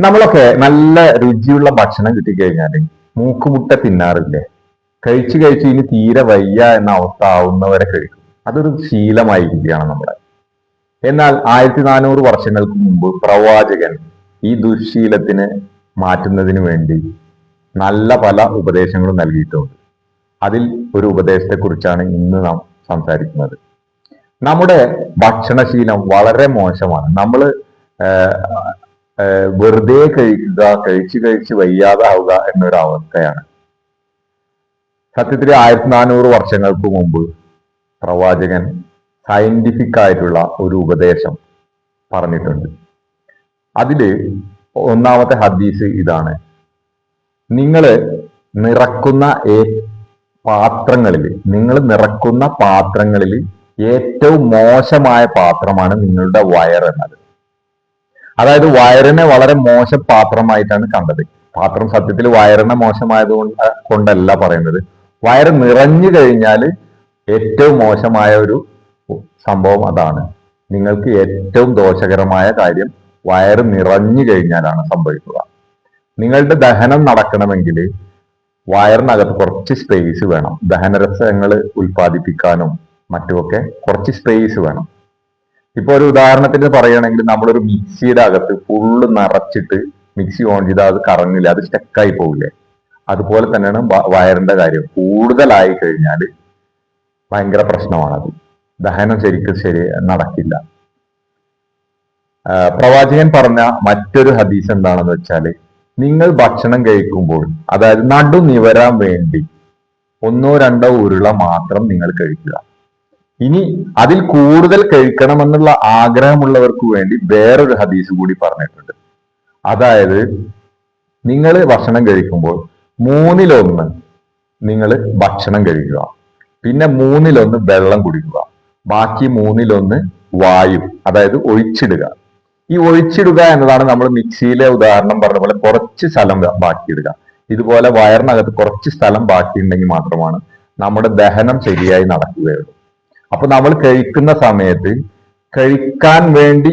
നമ്മളൊക്കെ നല്ല രുചിയുള്ള ഭക്ഷണം കിട്ടിക്കഴിഞ്ഞാൽ മൂക്കുമുട്ട തിന്നാറില്ലേ? കഴിച്ചു കഴിച്ച് ഇനി തീരെ വയ്യ എന്ന അവസ്ഥ ആവുന്നവരെ കഴിക്കും. അതൊരു ശീലമായിരിക്കുകയാണ് നമ്മുടെ. എന്നാൽ ആയിരത്തി നാനൂറ് വർഷങ്ങൾക്ക് മുമ്പ് പ്രവാചകൻ ഈ ദുശീലത്തിന് മാറ്റുന്നതിന് വേണ്ടി നല്ല പല ഉപദേശങ്ങളും നൽകിയിട്ടുണ്ട്. അതിൽ ഒരു ഉപദേശത്തെ കുറിച്ചാണ് ഇന്ന് നാം സംസാരിക്കുന്നത്. നമ്മുടെ ഭക്ഷണശീലം വളരെ മോശമാണ്. നമ്മൾ വെറുതെ കഴിക്കുക കഴിച്ച് കഴിച്ച് വയ്യാതാവുക എന്നൊരു അവസ്ഥയാണ് സത്യത്തിൽ ആയിരത്തി നാനൂറ് വർഷങ്ങൾക്ക് മുമ്പ് പ്രവാചകൻ സയന്റിഫിക് ആയിട്ടുള്ള ഒരു ഉപദേശം പറഞ്ഞിട്ടുണ്ട്. അതിൽ ഒന്നാമത്തെ ഹദീസ് ഇതാണ്. നിങ്ങൾ നിറക്കുന്ന ഏ പാത്രങ്ങളിൽ നിങ്ങൾ നിറക്കുന്ന പാത്രങ്ങളിൽ ഏറ്റവും മോശമായ പാത്രമാണ് നിങ്ങളുടെ വയർ എന്നത്. അതായത് വയറിനെ വളരെ മോശം പാത്രമായിട്ടാണ് കണ്ടത്. പാത്രം സത്യത്തിൽ വയറിനെ മോശമായത് കൊണ്ട് കൊണ്ടല്ല പറയുന്നത്. വയറ് നിറഞ്ഞു കഴിഞ്ഞാൽ ഏറ്റവും മോശമായ ഒരു സംഭവം അതാണ്. നിങ്ങൾക്ക് ഏറ്റവും ദോഷകരമായ കാര്യം വയറ് നിറഞ്ഞു കഴിഞ്ഞാലാണ് സംഭവിക്കുക. നിങ്ങളുടെ ദഹനം നടക്കണമെങ്കിൽ വയറിനകത്ത് കുറച്ച് സ്പേസ് വേണം. ദഹനരസങ്ങൾ ഉൽപ്പാദിപ്പിക്കാനും മറ്റുമൊക്കെ കുറച്ച് സ്പേസ് വേണം. ഇപ്പൊ ഒരു ഉദാഹരണത്തിന് പറയുകയാണെങ്കിൽ നമ്മളൊരു മിക്സിയുടെ അകത്ത് ഫുള്ള് നിറച്ചിട്ട് മിക്സി ഓൺ ചെയ്താൽ അത് കറങ്ങില്ല അത് സ്റ്റക്കായി പോകില്ലേ അതുപോലെ തന്നെയാണ് വയറിന്റെ കാര്യം. കൂടുതലായി കഴിഞ്ഞാൽ ഭയങ്കര പ്രശ്നമാണത്. ദഹനം ശരിക്കും ശരി നടക്കില്ല. പ്രവാചകൻ പറഞ്ഞ മറ്റൊരു ഹദീസ് എന്താണെന്ന് വെച്ചാൽ നിങ്ങൾ ഭക്ഷണം കഴിക്കുമ്പോൾ അതായത് നടു നിവരാൻ വേണ്ടി ഒന്നോ രണ്ടോ ഉരുള മാത്രം നിങ്ങൾ കഴിക്കുക. ഇനി അതിൽ കൂടുതൽ കഴിക്കണമെന്നുള്ള ആഗ്രഹമുള്ളവർക്ക് വേണ്ടി വേറൊരു ഹദീസ് കൂടി പറഞ്ഞിട്ടുണ്ട്. അതായത് നിങ്ങൾ ഭക്ഷണം കഴിക്കുമ്പോൾ മൂന്നിലൊന്ന് നിങ്ങൾ ഭക്ഷണം കഴിക്കുക. പിന്നെ മൂന്നിലൊന്ന് വെള്ളം കുടിക്കുക. ബാക്കി മൂന്നിലൊന്ന് വായു അതായത് ഒഴിച്ചിടുക. ഈ ഒഴിച്ചിടുക എന്നതാണ് നമ്മൾ മിക്സിയിലെ ഉദാഹരണം പറഞ്ഞ പോലെ കുറച്ച് സ്ഥലം ബാക്കിയിടുക. ഇതുപോലെ വയറിനകത്ത് കുറച്ച് സ്ഥലം ബാക്കിയുണ്ടെങ്കിൽ മാത്രമാണ് നമ്മുടെ ദഹനം ശരിയായി നടക്കുകയുള്ളൂ. അപ്പൊ നമ്മൾ കഴിക്കുന്ന സമയത്ത് കഴിക്കാൻ വേണ്ടി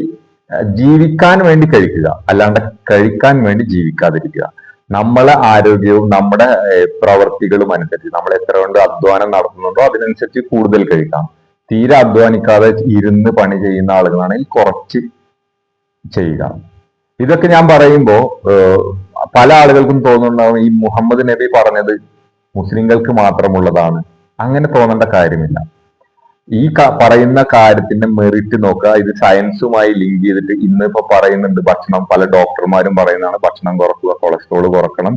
ജീവിക്കാൻ വേണ്ടി കഴിക്കുക. അല്ലാണ്ട് കഴിക്കാൻ വേണ്ടി ജീവിക്കാതിരിക്കുക. നമ്മളെ ആരോഗ്യവും നമ്മുടെ പ്രവർത്തികളും അനുസരിച്ച് നമ്മൾ എത്ര കൊണ്ട് അധ്വാനം നടത്തുന്നുണ്ടോ അതിനനുസരിച്ച് കൂടുതൽ കഴിക്കാം. തീരെ അധ്വാനിക്കാതെ ഇരുന്ന് പണി ചെയ്യുന്ന ആളുകളാണെങ്കിൽ കുറച്ച് ചെയ്യുക. ഇതൊക്കെ ഞാൻ പറയുമ്പോൾ പല ആളുകൾക്കും തോന്നുന്നുണ്ടാവും ഈ മുഹമ്മദ് നബി പറഞ്ഞത് മുസ്ലിങ്ങൾക്ക് മാത്രമുള്ളതാണ്. അങ്ങനെ തോന്നേണ്ട കാര്യമില്ല. ഈ പറയുന്ന കാര്യത്തിന്റെ മെറിറ്റ് നോക്കുക. ഇത് സയൻസുമായി ലിങ്ക് ചെയ്തിട്ട് ഇന്ന് ഇപ്പൊ പറയുന്നുണ്ട് ഭക്ഷണം. പല ഡോക്ടർമാരും പറയുന്നതാണ് ഭക്ഷണം കുറക്കുക കൊളസ്ട്രോൾ കുറക്കണം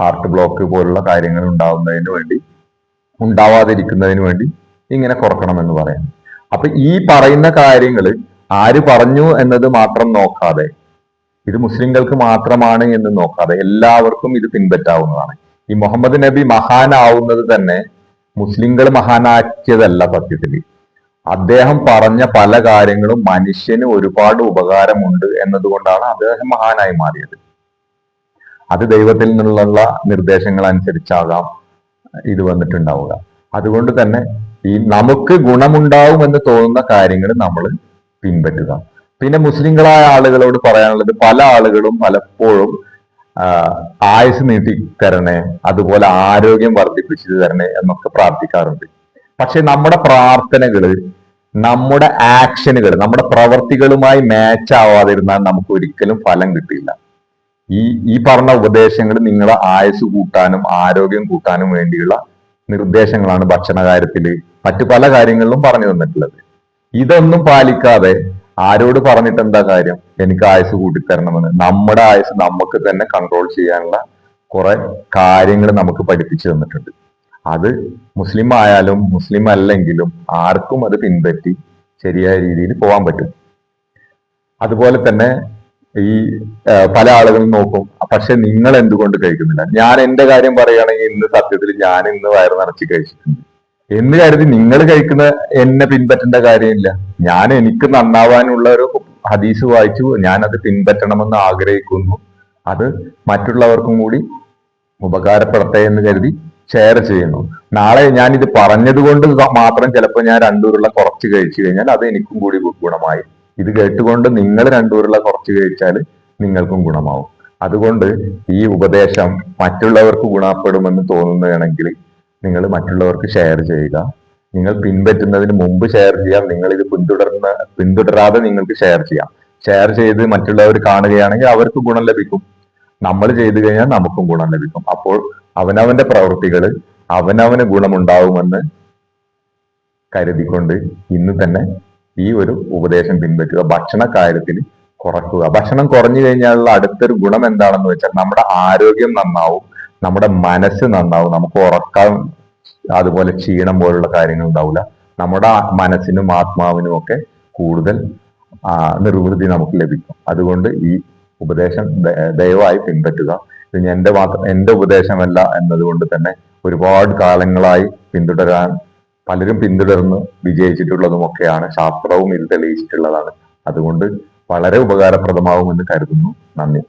ഹാർട്ട് ബ്ലോക്ക് പോലുള്ള കാര്യങ്ങൾ ഉണ്ടാവുന്നതിന് വേണ്ടി ഉണ്ടാവാതിരിക്കുന്നതിന് വേണ്ടി ഇങ്ങനെ കുറക്കണം എന്ന് പറയുന്നു അപ്പൊ ഈ പറയുന്ന കാര്യങ്ങൾ ആര് പറഞ്ഞു എന്നത് മാത്രം നോക്കാതെ ഇത് മുസ്ലിങ്ങൾക്ക് മാത്രമാണ് എന്ന് നോക്കാതെ എല്ലാവർക്കും ഇത് പിൻപറ്റാവുന്നതാണ്. ഈ മുഹമ്മദ് നബി മഹാനാവുന്നത് തന്നെ മുസ്ലിങ്ങൾ മഹാനാക്കിയതല്ല സത്യത്തിൽ. അദ്ദേഹം പറഞ്ഞ പല കാര്യങ്ങളും മനുഷ്യന് ഒരുപാട് ഉപകാരമുണ്ട് എന്നതുകൊണ്ടാണ് അദ്ദേഹം മഹാനായി മാറിയത്. അത് ദൈവത്തിൽ നിന്നുള്ള നിർദ്ദേശങ്ങൾ അനുസരിച്ചാകാം ഇത് വന്നിട്ടുണ്ടാവുക. അതുകൊണ്ട് തന്നെ ഈ നമുക്ക് ഗുണമുണ്ടാവും എന്ന് തോന്നുന്ന കാര്യങ്ങൾ നമ്മൾ പിൻപറ്റുക. പിന്നെ മുസ്ലിങ്ങളായ ആളുകളോട് പറയാനുള്ളത് പല ആളുകളും പലപ്പോഴും ആയുസ് നീട്ടി തരണേ അതുപോലെ ആരോഗ്യം വർദ്ധിപ്പിച്ചു തരണേ എന്നൊക്കെ പ്രാർത്ഥിക്കാറുണ്ട്. പക്ഷെ നമ്മുടെ പ്രാർത്ഥനകൾ നമ്മുടെ ആക്ഷനുകൾ നമ്മുടെ പ്രവർത്തികളുമായി മാച്ച് ആവാതിരുന്നാൽ നമുക്ക് ഒരിക്കലും ഫലം കിട്ടില്ല ഈ ഈ പറഞ്ഞ ഉപദേശങ്ങൾ നിങ്ങളെ ആയുസ് കൂട്ടാനും ആരോഗ്യം കൂട്ടാനും വേണ്ടിയുള്ള നിർദ്ദേശങ്ങളാണ് ഭക്ഷണ മറ്റു പല കാര്യങ്ങളിലും പറഞ്ഞു തന്നിട്ടുള്ളത്. ഇതൊന്നും പാലിക്കാതെ ആരോട് പറഞ്ഞിട്ട് എന്താ കാര്യം? എനിക്ക് ആയുസ് കൂട്ടിത്തരണമെന്ന്. നമ്മുടെ ആയുസ് നമുക്ക് തന്നെ കൺട്രോൾ ചെയ്യാനുള്ള കുറെ കാര്യങ്ങൾ നമുക്ക് പഠിപ്പിച്ചു തന്നിട്ടുണ്ട്. അത് മുസ്ലിം ആയാലും മുസ്ലിം അല്ലെങ്കിലും ആർക്കും അത് പിൻപറ്റി ശരിയായ രീതിയിൽ പോകാൻ പറ്റും. അതുപോലെ തന്നെ ഈ പല ആളുകളും നോക്കും പക്ഷെ നിങ്ങൾ എന്തുകൊണ്ട് കഴിക്കുന്നില്ല? ഞാൻ എന്റെ കാര്യം പറയുകയാണെങ്കിൽ ഇന്ന് സത്യത്തിൽ ഞാൻ ഇന്ന് വയറ് നിറച്ച് കഴിച്ചിട്ടുണ്ട്. എന്ന് കരുതി നിങ്ങൾ കഴിക്കുന്ന എന്നെ പിൻപറ്റേണ്ട കാര്യമില്ല. ഞാൻ എനിക്ക് നന്നാവാനുള്ള ഒരു ഹദീസ് വായിച്ചു. ഞാൻ അത് പിൻപറ്റണമെന്ന് ആഗ്രഹിക്കുന്നു. അത് മറ്റുള്ളവർക്കും കൂടി ഉപകാരപ്പെടട്ടെ എന്ന് കരുതി ഷെയർ ചെയ്യുന്നു. നാളെ ഞാൻ ഇത് പറഞ്ഞതുകൊണ്ട് മാത്രം ചിലപ്പോൾ ഞാൻ രണ്ടൂരുള്ള കുറച്ച് കഴിച്ചു കഴിഞ്ഞാൽ അത് എനിക്കും കൂടി ഗുണമായി. ഇത് കേട്ടുകൊണ്ട് നിങ്ങൾ രണ്ടൂരുള്ള കുറച്ച് കഴിച്ചാൽ നിങ്ങൾക്കും ഗുണമാവും. അതുകൊണ്ട് ഈ ഉപദേശം മറ്റുള്ളവർക്ക് ഗുണപ്പെടുമെന്ന് തോന്നുകയാണെങ്കിൽ നിങ്ങൾ മറ്റുള്ളവർക്ക് ഷെയർ ചെയ്യുക. നിങ്ങൾ പിൻപറ്റുന്നതിന് മുമ്പ് ഷെയർ ചെയ്യാം. നിങ്ങൾ ഇത് പിന്തുടർന്ന് പിന്തുടരാതെ നിങ്ങൾക്ക് ഷെയർ ചെയ്യാം. ഷെയർ ചെയ്ത് മറ്റുള്ളവർ കാണുകയാണെങ്കിൽ അവർക്ക് ഗുണം ലഭിക്കും. നമ്മൾ ചെയ്തു കഴിഞ്ഞാൽ നമുക്കും ഗുണം ലഭിക്കും. അപ്പോൾ അവനവന്റെ പ്രവൃത്തികൾ അവനവന് ഗുണമുണ്ടാവുമെന്ന് കരുതിക്കൊണ്ട് ഇന്ന് തന്നെ ഈ ഒരു ഉപദേശം പിൻപറ്റുക. ഭക്ഷണ കാര്യത്തിൽ കുറക്കുക. ഭക്ഷണം കുറഞ്ഞു കഴിഞ്ഞാലുള്ള അടുത്തൊരു ഗുണം എന്താണെന്ന് വെച്ചാൽ നമ്മുടെ ആരോഗ്യം നന്നാവും. നമ്മുടെ മനസ്സ് നന്നാവും. നമുക്ക് ഉറക്കം അതുപോലെ ക്ഷീണം പോലുള്ള കാര്യങ്ങൾ ഉണ്ടാവില്ല. നമ്മുടെ മനസ്സിനും ആത്മാവിനും ഒക്കെ കൂടുതൽ നിർവൃതി നമുക്ക് ലഭിക്കും. അതുകൊണ്ട് ഈ ഉപദേശം ദയവായി പിൻപറ്റുക. ഇത് എന്റെ മാത്രം എന്റെ ഉപദേശമല്ല എന്നതുകൊണ്ട് തന്നെ ഒരുപാട് കാലങ്ങളായി പിന്തുടരാൻ പലരും പിന്തുടർന്ന് വിജയിച്ചിട്ടുള്ളതുമൊക്കെയാണ് ശാസ്ത്രവും ഇത് തെളിയിച്ചിട്ടുള്ളതാണ്. അതുകൊണ്ട് വളരെ ഉപകാരപ്രദമാവുമെന്ന് കരുതുന്നു. നന്ദി.